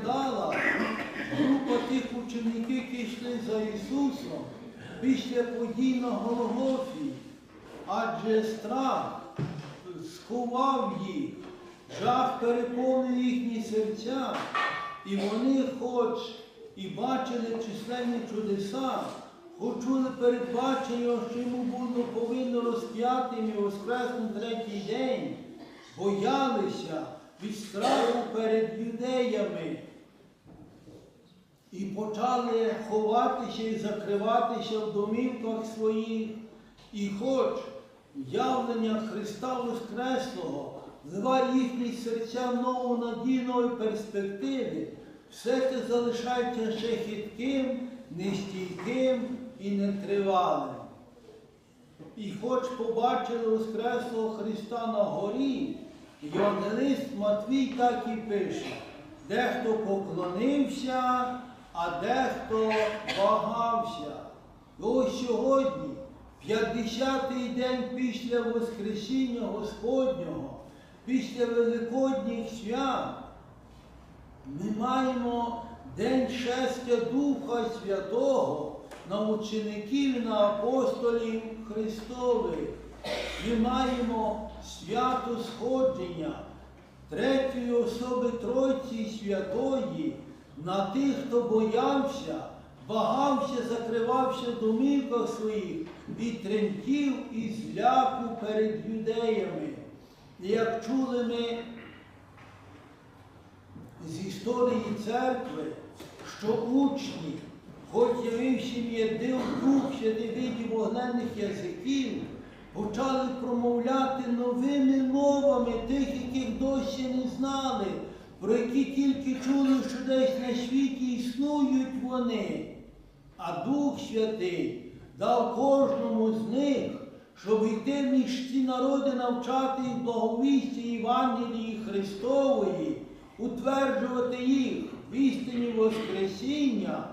виглядала група тих учеників, які йшли за Ісусом після подій на Голгофі, адже страх сховав їх, жах переповнив їхні серця, і вони хоч і бачили численні чудеса, хоч чули передбачення, що йому було повинно розп'ятим і воскреснути третій день, боялися від страху перед юдеями і почали ховатися і закриватися в домівках своїх, і хоч явлення Христа Воскреслого вливає їхні серця нову надійної перспективи, все це залишається ще хитким, нестійким і нетривалим. І хоч побачили Воскреслого Христа на горі, Євангелист Матвій так і пише, дехто поклонився, а дехто вагався. І ось сьогодні, 50-й день після Воскресіння Господнього, після Великодніх свят, ми маємо День шестя Духа Святого на учеників на апостолів Христових. Ми маємо свято сходження третьої особи Тройці Святої на тих, хто боявся, вагався, закривався в домівках своїх і тремтів і зляку перед юдеями. Як чули ми з історії церкви, що учні, хоч явився їм єдив дух ще видів вогненних язиків, почали промовляти новими мовами тих, яких досі не знали, про які тільки чули, що десь на світі існують вони. А Дух Святий дав кожному з них, щоб йти між ці народи навчати їх благовісті Євангелії Христової, утверджувати їх в істині Воскресіння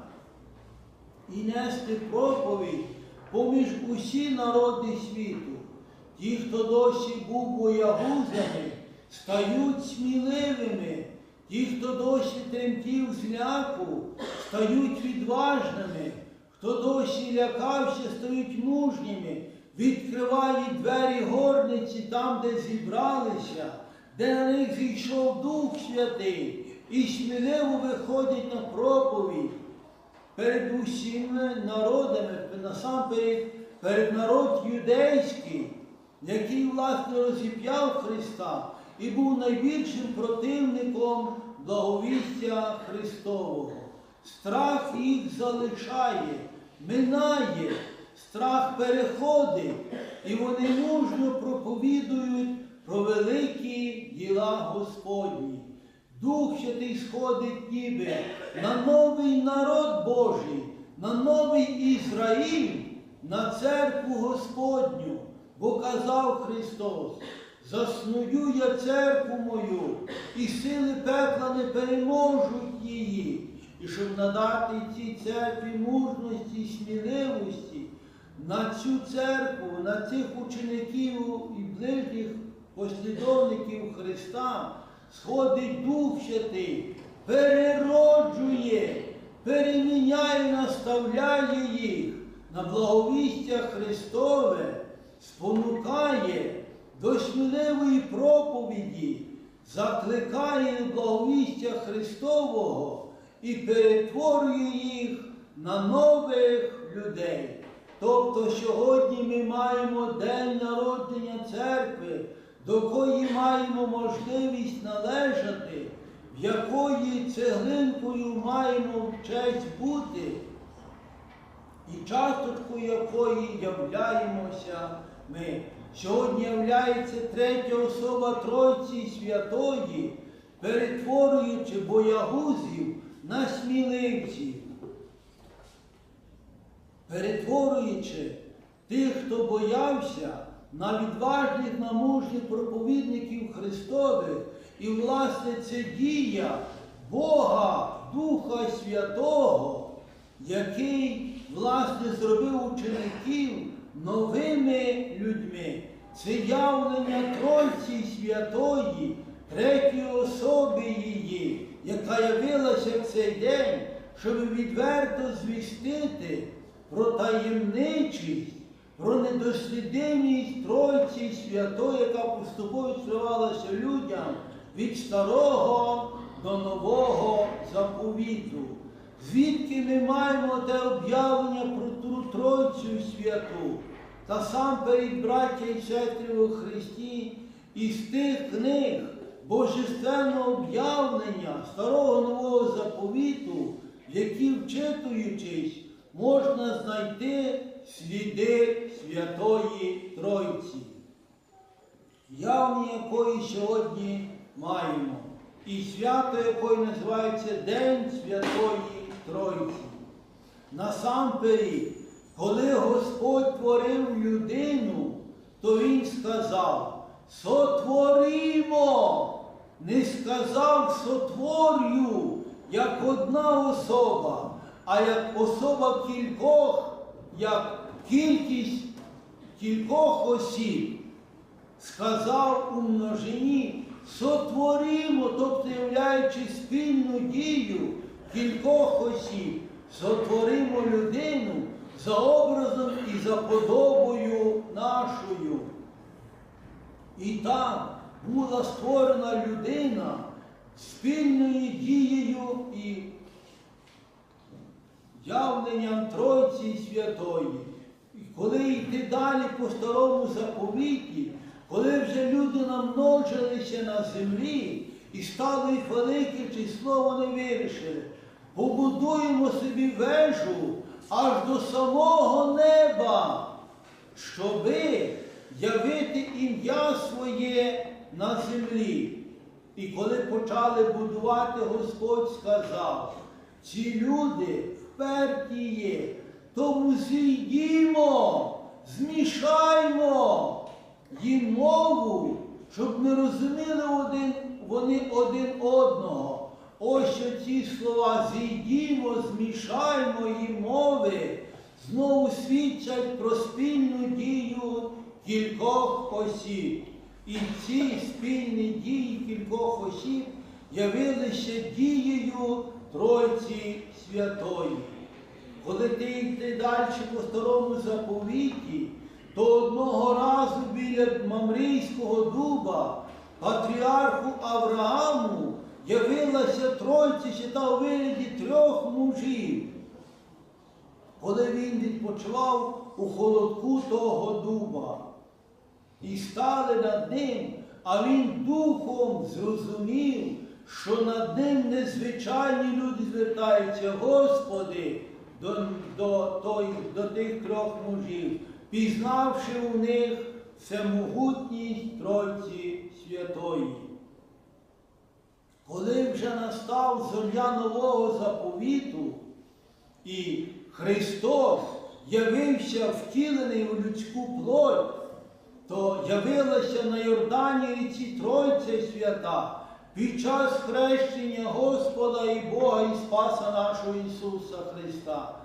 і нести проповідь поміж усі народи світу. Ті, хто досі був боягузами, стають сміливими, ті, хто досі тремтів зляку, стають відважними, хто досі лякався, стають мужніми, відкривають двері горниці там, де зібралися, де на них зійшов Дух Святий, і сміливо виходять на проповідь перед усіма народами, насамперед перед народ юдейський, який, власне, розіп'яв Христа і був найбільшим противником благовістя Христового. Страх їх залишає, минає, страх переходить, і вони мужньо проповідують про великі діла Господні. Дух Святий сходить ніби на новий народ Божий, на новий Ізраїль, на церкву Господню, бо казав Христос, засную я церкву мою, і сили пекла не переможуть її, і щоб надати цій церкві мужності і сміливості на цю церкву, на цих учеників і ближніх послідовників Христа сходить Дух Святий, перероджує, переміняє, наставляє їх на благовістя Христове, спонукає до сміливої проповіді, закликає благовістя Христового і перетворює їх на нових людей. Тобто сьогодні ми маємо день народження церкви, до кої маємо можливість належати, в якої цеглинкою маємо честь бути, і часточкою якої являємося ми. Сьогодні являється третя особа Тройці Святої, перетворюючи боягузів на сміливців, перетворюючи тих, хто боявся на відважних, на мужніх проповідників Христових, і, власне, це дія Бога, Духа Святого, який, власне, зробив учеників новими людьми. Це явлення Тройці Святої, третьої особи її, яка явилася в цей день, щоб відверто звістити про таємничість, про недослідимість Тройці Святої, яка поступово відкривалася людям від старого до нового заповіту. Звідки ми маємо те об'явлення про ту Тройцю Святу? Та сам перед браття і сестри у Христі із тих книг Божественного об'явлення старого нового заповіту, які, вчитуючись, можна знайти сліди Святої Тройці, явні якої сьогодні маємо, і свято якої називається День Святої Тройці. Насамперед, коли Господь творив людину, то Він сказав, сотворимо, не сказав сотворю, як одна особа, а як особа кількох, як кількість кількох осіб. Сказав у множині, сотворимо, тобто являючи спільну дію кількох осіб, сотворимо людину за образом і за подобою нашою. І там була створена людина спільною дією і явленням Тройці Святої. І коли йти далі по старому заповіті, коли вже люди намножилися на землі і стало їх велике число, вони вирішили, побудуємо собі вежу аж до самого неба, щоби явити ім'я своє на землі. І коли почали будувати, Господь сказав, ці люди вперті є, тому зійдімо, змішаймо їм мову, щоб ми розуміли один, вони один одного. Ось що ці слова зійдімо, змішаймо їм мови, знову свідчать про спільну дію кількох осіб. І ці спільні дії кількох осіб явилися дією Тройці Святої. Коли ти йти далі по старому заповіті, то одного разу біля Мамрійського дуба патріарху Аврааму явилася Тройці свята у вигляді трьох мужів, коли він відпочивав у холодку того дуба. І стали над ним, а він духом зрозумів, що над ним незвичайні люди звертаються, Господи, до, до, той, до тих трьох мужів, пізнавши у них всемогутність Тройці Святої. Коли вже настав зоря нового заповіту, і Христос явився втілений у людську плоть, то явилася на Йордані ріці Тройця Свята під час хрещення Господа і Бога і Спаса нашого Ісуса Христа.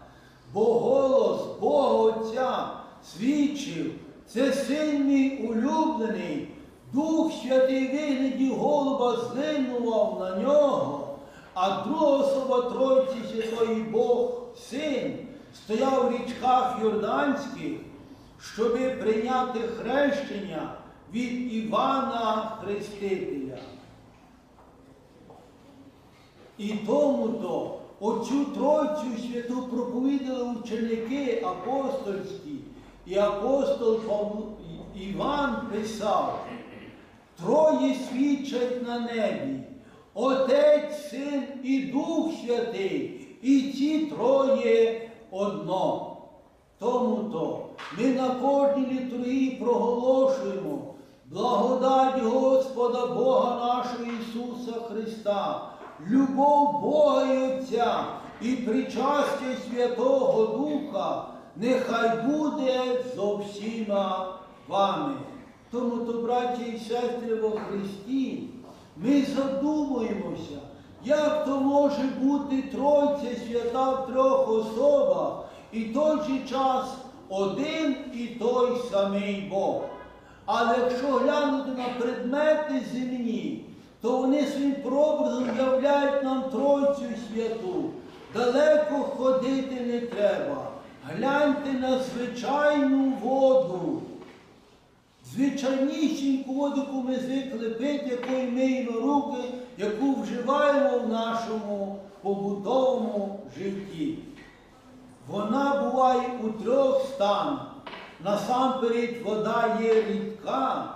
Бо голос Бога Отця свідчив, це син мій улюблений, Дух Святий вигляді голуба злинував на нього, а друга особа Тройці Святої Бог, Син, стояв в річках Йорданських, щоби прийняти хрещення від Івана Хрестителя. І тому-то оцю Тройцю святу проповідали ученики апостольські, і апостол Іван писав, троє свідчать на небі, Отець, Син і Дух Святий, і ці троє одно. Тому-то ми на кожній літургії проголошуємо благодать Господа Бога нашого Ісуса Христа, любов Бога і Отця і причастя Святого Духа нехай буде зо всіма вами. Тому, то, браті і сестри во Христі, ми задумуємося, як то може бути Тройця свята в трьох особах і той же час один і той самий Бог. Але якщо глянути на предмети земні, то вони своїм прообразом являють нам Тройцю Святу. Далеко ходити не треба. Гляньте на звичайну воду. Звичайнісіньку воду, яку ми звикли пити, якою миємо руки, яку вживаємо в нашому побутовому житті. Вона буває у трьох станах. Насамперед вода є рідка,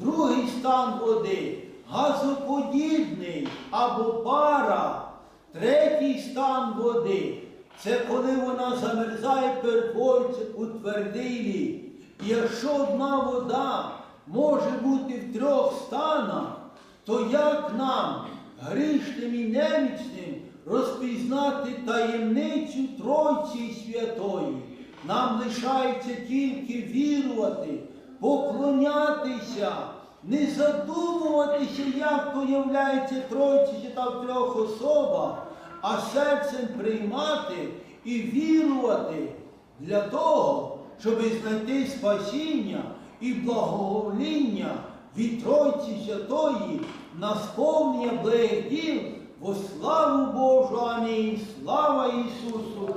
другий стан води газоподібний або пара, третій стан води це коли вона замерзає, перетворюється у твердий лід. І якщо одна вода може бути в трьох станах, то як нам, грішним і немічним, розпізнати таємницю Тройці Святої? Нам лишається тільки вірувати, поклонятися, не задумуватися, як то являється Тройці Свята в трьох особах, а серцем приймати і вірувати для того, щоб знайти спасіння і благовоління від Тройці Святої на сповнення благих діл во славу Божу. Амінь. Слава Ісусу!